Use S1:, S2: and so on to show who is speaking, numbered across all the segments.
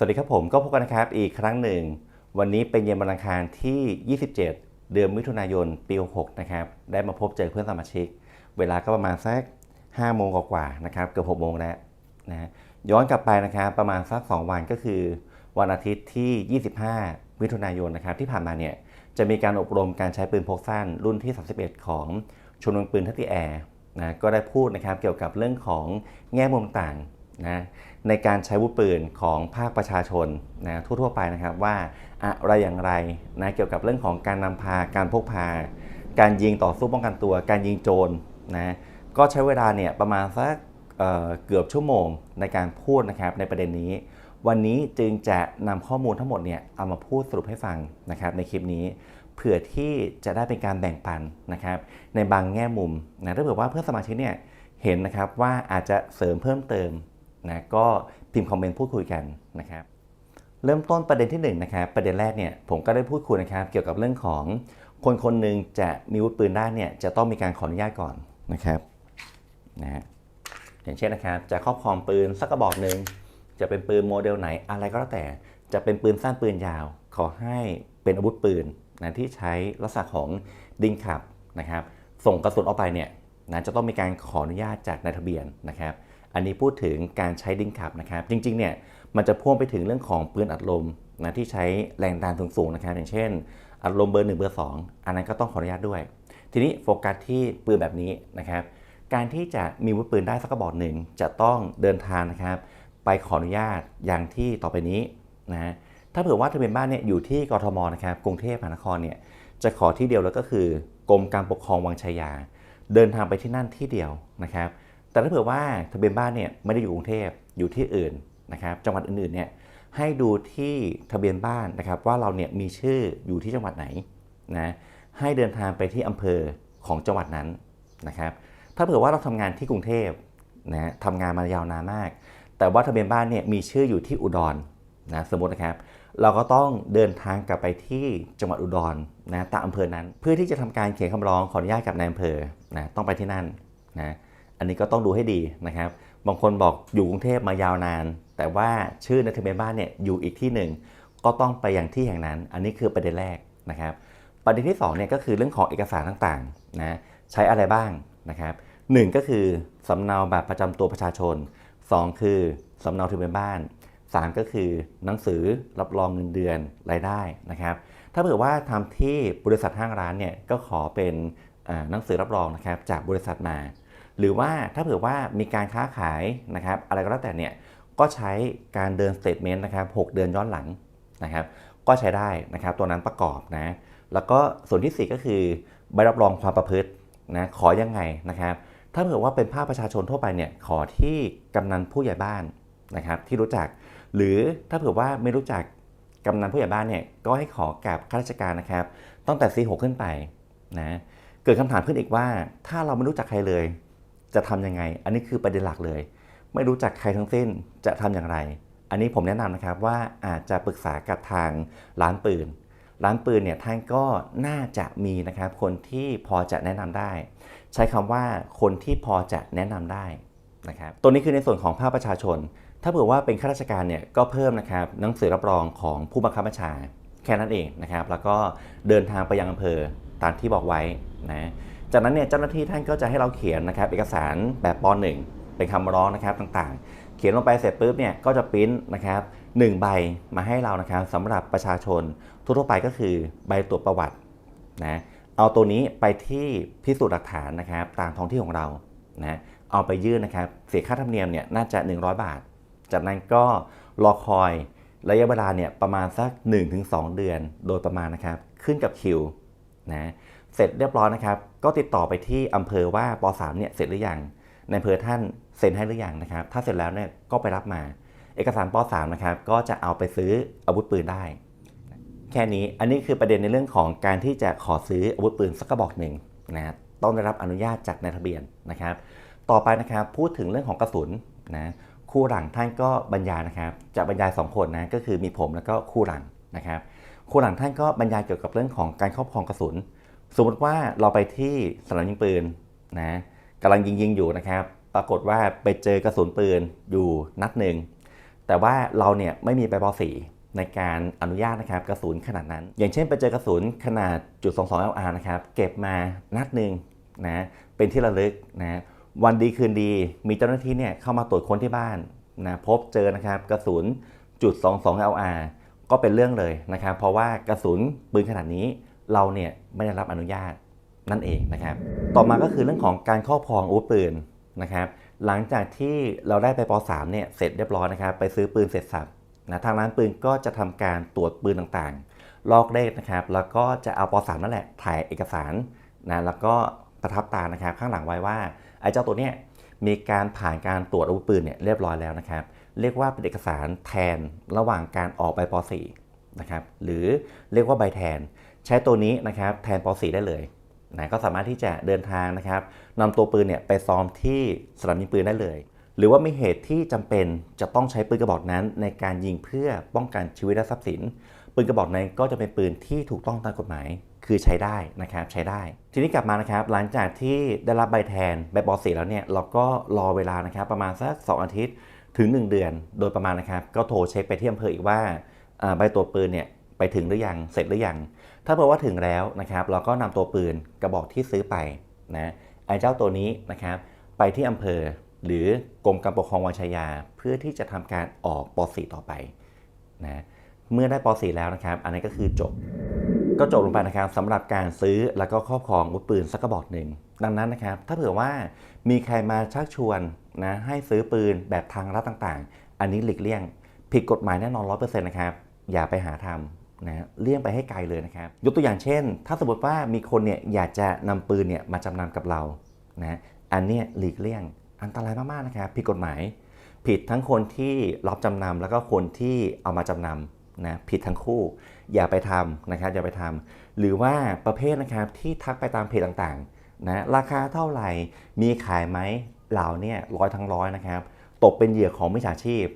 S1: สวัสดีครับผมก็พบกันนะครับอีกครั้งหนึ่ง วันนี้เป็นเย็นวันอังคารที่ 27 เดือนมิถุนายนปี 66 นะครับ ได้มาพบเจอเพื่อนสมาชิก เวลาก็ประมาณสัก 5 โมงกว่าๆนะครับ เกือบ 6 โมงแล้วนะย้อนกลับไปนะครับประมาณสัก 2 วันก็คือ วันอาทิตย์ที่ 25 มิถุนายนนะครับที่ผ่านมาเนี่ยจะมีการอบรมการใช้ปืนพกสั้นรุ่นที่ 31 ของชมรมปืนทัตติแอร์นะก็ได้พูดนะครับเกี่ยวกับเรื่องของแง่มุมต่าง นะในการใช้วุธปืนของภาคประชาชนนะทั่วๆไปนะครับว่าอะไรอย่างไรนะเกี่ยวกับเรื่องของการนำพาการพกพา การยิงต่อสู้ป้องกันตัว การยิงโจรนะก็ใช้เวลาเนี่ยประมาณสักเเกือบชั่วโมงในการพูดนะครับในประเด็นนี้ วันนี้จึงจะนำข้อมูลทั้งหมดเนี่ยเอามาพูดสรุปให้ฟังนะครับในคลิปนี้เผื่อที่จะได้เป็นการแบ่งปันนะครับในบางแง่มุมนะถ้าเผื่อว่าเพื่อนสมาชิกเนี่ยเห็นนะครับว่าอาจจะเสริมเพิ่มเติม นะก็พิมพ์คอมเมนต์พูดคุยกันนะครับเริ่มต้นประเด็นที่1นนะครับประเด็นแรกเนี่ยผมก็ได้พูดคุยนะครับเกี่ยวกับเรื่องของคนคนหนึ่งจะมีอาวุธปืนได้เนี่ยจะต้องมีการขออนุญาตก่อนนะครับนะฮะอย่างเช่นนะครับจะครอบครองปืนสักกระบอกหนึ่งจะเป็นปืนโมเดลไหนอะไรก็แล้วแต่ จะเป็นปืนสั้นปืนยาว ขอให้เป็นอาวุธปืนนะที่ใช้ลักษณะของดิงขับนะครับ ส่งกระสุนออกไปเนี่ยนะจะต้องมีการขออนุญาตจากนายทะเบียนนะครับ อันนี้พูดถึงการใช้ดิงขับนะครับจริงๆเนี่ยมันจะพ่วงไปถึงเรื่องของปืนอัดลมนะที่ใช้แรงดันสูงๆนะครับ อย่างเช่น อัดลมเบอร์1เบอร์2 อันนั้นก็ต้องขออนุญาตด้วย ทีนี้โฟกัสที่ปืนแบบนี้นะครับการที่จะมีวุธปืนได้สักกระบอกหนึ่งจะต้องเดินทางนะครับ ไปขออนุญาตอย่างที่ต่อไปนี้นะถ้าเผื่อว่าทะเบียนบ้านเนี่ยอยู่ที่กทมนะครับกรุงเทพมหานครเนี่ยจะขอที่เดียวแล้วก็คือกรมการปกครองวังชัยยา เดินทางไปที่นั่นที่เดียวนะครับ แต่ถ้าเผื่อว่าทะเบียนบ้านเนี่ยไม่ได้อยู่กรุงเทพอยู่ที่อื่นนะครับจังหวัดอื่นๆเนี่ยให้ดูที่ทะเบียนบ้านนะครับว่าเราเนี่ยมีชื่ออยู่ที่จังหวัดไหนนะให้เดินทางไปที่อำเภอของจังหวัดนั้นนะครับถ้าเผื่อว่าเราทำงานที่กรุงเทพนะทำงานมายาวนานมาก แต่ว่าทะเบียนบ้านเนี่ยมีชื่ออยู่ที่อุดรนะสมมตินะครับ เราก็ต้องเดินทางกลับไปที่จังหวัดอุดรนะตามอำเภอนั้น เพื่อที่จะทำการเขียนคำร้องขออนุญาตกับนายอำเภอนะต้องไปที่นั่นนะ อันนี้ก็ต้องดูให้ดีนะครับ บางคนบอกอยู่กรุงเทพมายาวนาน แต่ว่าชื่อในทะเบียนบ้านเนี่ยอยู่อีกที่หนึ่งก็ต้องไปอย่างที่แห่งนั้น อันนี้คือประเด็นแรกนะครับ ประเด็นที่2เนี่ยก็คือเรื่องของเอกสารต่างๆนะใช้อะไรบ้างนะครับหก็คือสำเนาบัตรประจำตัวประชาชน 2 คือสำเนาทะเบียนบ้าน 3 ก็คือหนังสือรับรองเงินเดือนรายได้นะครับ ถ้าเผื่อว่าทำที่บริษัทห้างร้านเนี่ยก็ขอเป็นหนังสือรับรองนะครับจากบริษัทมา หรือว่าถ้าเผื่อว่ามีการค้าขายนะครับอะไรก็แล้วแต่เนี่ยก็ใช้การเดินสเตทเมนต์นะครับ6เดือนย้อนหลังนะครับก็ใช้ได้นะครับตัวนั้นประกอบนะแล้วก็ส่วนที่ 4 ก็คือใบรับรองความประพฤตินะขอยังไงนะครับ ถ้าเผื่อว่าเป็นภาคประชาชนทั่วไปเนี่ยขอที่กำนันผู้ใหญ่บ้านนะครับที่รู้จัก หรือถ้าเผื่อว่าไม่รู้จักกำนันผู้ใหญ่บ้านเนี่ยก็ให้ขอกับข้าราชการนะครับตั้งแต่ C6 ขึ้นไปนะเกิดคำถามขึ้นอีกว่าถ้าเราไม่รู้จักใครเลย จะทํำยังไง อันนี้คือประเด็นหลักเลย ไม่รู้จักใครทั้งสิ้นจะทำอย่างไร อันนี้ผมแนะนำนะครับว่าอาจจะปรึกษากับทางร้านปืน ร้านปืนเนี่ยท่านก็น่าจะมีนะครับคนที่พอจะแนะนำได้ ใช้คำว่าคนที่พอจะแนะนำได้นะครับตัวนี้คือในส่วนของภาคประชาชน ถ้าเผื่อว่าเป็นข้าราชการเนี่ยก็เพิ่มนะครับหนังสือรับรองของผู้บังคับบัญชาแค่นั้นเองนะครับ แล้วก็เดินทางไปยังอำเภอตามที่บอกไว้นะ จากนั้นเนี่ยเจ้าหน้าที่ท่านก็จะให้เราเขียนนะครับเอกสารแบบป .1 เป็นคำร้องนะครับต่างๆ เขียนลงไปเสร็จปุ๊บเนี่ยก็จะปริ้นนะครับหใบมาให้เรานะครับสำหรับประชาชนทั่วไปก็คือใบตรวจประวัตินะเอาตัวนี้ไปที่พิสูจน์หลักฐานนะครับตามท้องที่ของเรานะเอาไปยื่นนะครับเสียค่าธรรมเนียมเนี่ยน่าจะ 100 บาท จากนั้นก็รอคอยระยะเวลาเนี่ยประมาณสัก 1-2 เดือนโดยประมาณนะครับ ขึ้นกับคิวนะ เสร็จเรียบร้อยนะครับ ก็ติดต่อไปที่อำเภอว่าป .3 เนี่ยเสร็จหรือยังในอำเภอท่านเซ็นให้หรือยังนะครับ ถ้าเสร็จแล้วเนี่ยก็ไปรับมา เอกสารป .3 นะครับ ก็จะเอาไปซื้ออาวุธปืนได้ แค่นี้อันนี้คือประเด็นในเรื่องของการที่จะขอซื้ออาวุธปืนสักกระบอกหนึ่งนะต้องได้รับอนุญาตจากนายทะเบียนนะครับ ต่อไปนะครับพูดถึงเรื่องของกระสุนนะคู่หลังท่านก็บรรยายนะครับ จะบรรยาย 2 คนนะก็คือมีผมแล้วก็คู่หลังนะครับคู่หลังท่านก็บรรยายเกี่ยวกับเรื่องของการครอบครองกระสุน สมมติว่าเราไปที่สนามยิงปืนนะกำลังยิงยิงอยู่นะครับ ปรากฏว่าไปเจอกระสุนปืนอยู่นัดหนึ่งแต่ว่าเราเนี่ยไม่มีใบป .4 ในการอนุญาตนะครับกระสุนขนาดนั้น อย่างเช่นไปเจอกระสุนขนาดจุด22 LR นะครับเก็บมานัดหนึ่งนะเป็นที่ระลึกนะวันดีคืนดีมีเจ้าหน้าที่เนี่ยเข้ามาตรวจค้นที่บ้านนะพบเจอนะครับกระสุนจุด22 LR ก็เป็นเรื่องเลยนะครับ เพราะว่ากระสุนปืนขนาดนี้ เราเนี่ยไม่ได้รับอนุญาตนั่นเองนะครับ ต่อมาก็คือเรื่องของการครอบครองอาวุธปืนนะครับ หลังจากที่เราได้ไปป .3 เนี่ยเสร็จเรียบร้อยนะครับ ไปซื้อปืนเสร็จสับนะทางร้านปืนก็จะทำการตรวจปืนต่างๆ ลอกเลขนะครับ แล้วก็จะเอาป .3 นั่นแหละถ่ายเอกสารนะแล้วก็ประทับตานะครับข้างหลังไว้ว่าไอ้เจ้าตัวเนี้ยมีการผ่านการตรวจอาวุธปืนเนี่ยเรียบร้อยแล้วนะครับ เรียกว่าเป็นเอกสารแทนระหว่างการออกใบป .4 นะครับหรือเรียกว่าใบแทน ใช้ตัวนี้นะครับแทนป .4 ได้เลยนะก็สามารถที่จะเดินทางนะครับนำตัวปืนเนี่ยไปซ้อมที่สนามยิงปืนได้เลย หรือว่ามีเหตุที่จำเป็นจะต้องใช้ปืนกระบอกนั้น ในการยิงเพื่อป้องกันชีวิตและทรัพย์สิน ปืนกระบอกนั้นก็จะเป็นปืนที่ถูกต้องตามกฎหมาย คือใช้ได้นะครับใช้ได้ ทีนี้กลับมานะครับหลังจากที่ได้รับใบแทนใบป .4 แล้วเนี่ยเราก็รอเวลานะครับประมาณสัก 2 อาทิตย์ถึง 1 เดือน โดยประมาณนะครับก็โทรเช็คไปที่อำเภออีกว่าใบตรวจปืนเนี่ย ไปถึงหรือยังเสร็จหรือยัง ถ้าบอว่าถึงแล้วนะครับ เราก็นำตัวปืนกระบอกที่ซื้อไปนะไอ้เจ้าตัวนี้นะครับ ไปที่อำเภอหรือกรมการปกครองวังชายา เพื่อที่จะทำการออกป .4 ต่อไปนะเมื่อได้ป .4 แล้วนะครับ อันนี้ก็คือจบ ก็จบลงไปนะครับสำหรับการซื้อแล้วก็ครอบครองอาวุธปืนสักกระบอกหนึ่งดังนั้นนะครับ ถ้าเผื่อว่ามีใครมาชักชวนนะให้ซื้อปืนแบบทางลัดต่างๆ อันนี้หลีกเลี่ยง ผิดกฎหมายแน่นอนร้อยเปอร์เซ็นต์นะครับ อย่าไปหาทำ นะเลี่ยงไปให้ไกลเลยนะครับ ยกตัวอย่างเช่น ถ้าสมมติว่ามีคนเนี่ยอยากจะนำปืนเนี่ยมาจำนำกับเรานะอันเนี้ยหลีกเลี่ยงอันตรายมากๆนะครับผิดกฎหมาย ผิดทั้งคนที่รับจำนำแล้วก็คนที่เอามาจำนำนะผิดทั้งคู่ อย่าไปทำนะครับอย่าไปทำหรือว่าประเภทนะครับที่ทักไปตามเพจต่างๆนะราคาเท่าไหร่มีขายไหมเหล่านี่ยร้อยทั้งร้อยนะครับ ตกเป็นเหยื่อของมิจฉาชีพ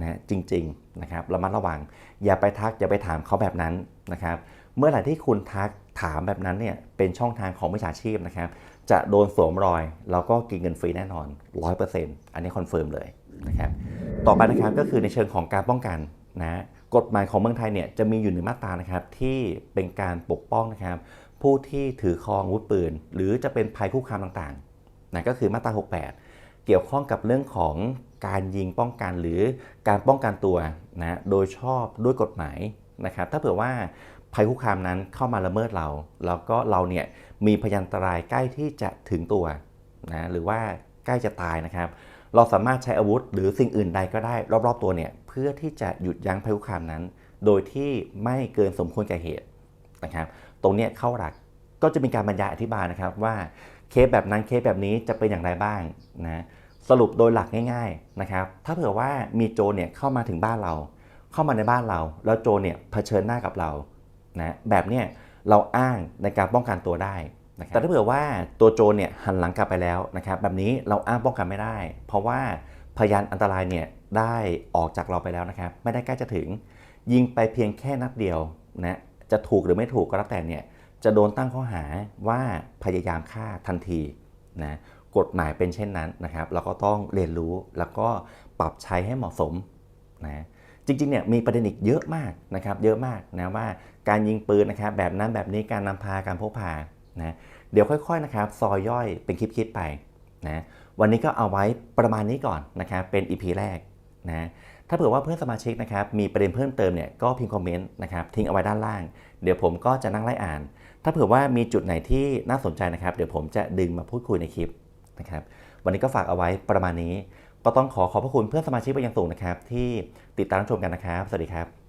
S1: นะจริงๆนะครับระมัดระวัง อย่าไปทักอย่าไปถามเขาแบบนั้นนะครับเมื่อไหร่ที่คุณทักถามแบบนั้นเนี่ยเป็นช่องทางของมิจฉาชีพนะครับจะโดนสวมรอย แล้วก็กินเงินฟรีแน่นอน 100%อันนี้คอนเฟิร์มเลยนะครับต่อไปนะครับก็คือในเชิงของการป้องกันนะกฎหมายของเมืองไทยเนี่ยจะมีอยู่หนึ่งมาตรานะครับที่เป็นการปกป้องนะครับผู้ที่ถือครองอาวุธปืน หรือจะเป็นภัยคุกคามต่างๆนะก็คือมาตรา 68 เกี่ยวข้องกับเรื่องของการยิงป้องกันหรือการป้องกันตัวนะโดยชอบด้วยกฎหมายนะครับถ้าเผื่อว่าภัยคุกคามนั้นเข้ามาละเมิดเรา แล้วก็เราเนี่ยมีพยันตรายใกล้ที่จะถึงตัวนะหรือว่าใกล้จะตายนะครับ เราสามารถใช้อาวุธหรือสิ่งอื่นใดก็ได้ รอบๆตัวเนี่ยเพื่อที่จะหยุดยั้งภัยคุกคามนั้น โดยที่ไม่เกินสมควรแก่เหตุนะครับ ตรงนี้เข้าหลักก็จะมีการบรรยายอธิบายนะครับว่าเคสแบบนั้นเคสแบบนี้จะเป็นอย่างไรบ้างนะสรุปโดยหลักง่ายๆนะครับถ้าเผื่อว่ามีโจรเนี่ยเข้ามาถึงบ้านเรา เข้ามาในบ้านเรา แล้วโจรเนี่ยเผชิญหน้ากับเรานะแบบเนี้ยเราอ้างในการป้องกันตัวได้นะแต่ถ้าเผื่อว่าตัวโจรเนี่ยหันหลังกลับไปแล้วนะครับแบบนี้เราอ้างป้องกันไม่ได้ เพราะว่าพยานอันตรายเนี่ยได้ออกจากเราไปแล้วนะครับ ไม่ได้ใกล้จะถึง ยิงไปเพียงแค่นัดเดียวนะจะถูกหรือไม่ถูกก็แล้วแต่เนี่ย จะโดนตั้งข้อหาว่าพยายามฆ่าทันทีนะกฎหมายเป็นเช่นนั้นนะครับเราก็ต้องเรียนรู้แล้วก็ปรับใช้ให้เหมาะสมนะจริงๆเนี่ยมีประเด็นอีกเยอะมากนะครับเยอะมากนะว่าการยิงปืนนะครับแบบนั้นแบบนี้การนำพาการพกพานะเดี๋ยวค่อยๆนะครับซอยย่อยเป็นคลิปๆไปนะวันนี้ก็เอาไว้ประมาณนี้ก่อนนะครับเป็น EP แรกนะถ้าเผื่อว่าเพื่อนสมาชิกนะครับมีประเด็นเพิ่มเติมเนี่ยก็พิมพ์คอมเมนต์นะครับทิ้งเอาไว้ด้านล่าง เดี๋ยวผมก็จะนั่งไล่อ่าน ถ้าเผื่อว่ามีจุดไหนที่น่าสนใจนะครับ เดี๋ยวผมจะดึงมาพูดคุยในคลิปนะครับ วันนี้ก็ฝากเอาไว้ประมาณนี้ ก็ต้องขอขอบพระคุณเพื่อนสมาชิกไปยังสูงนะครับ ที่ติดตามรับชมกันนะครับ สวัสดีครับ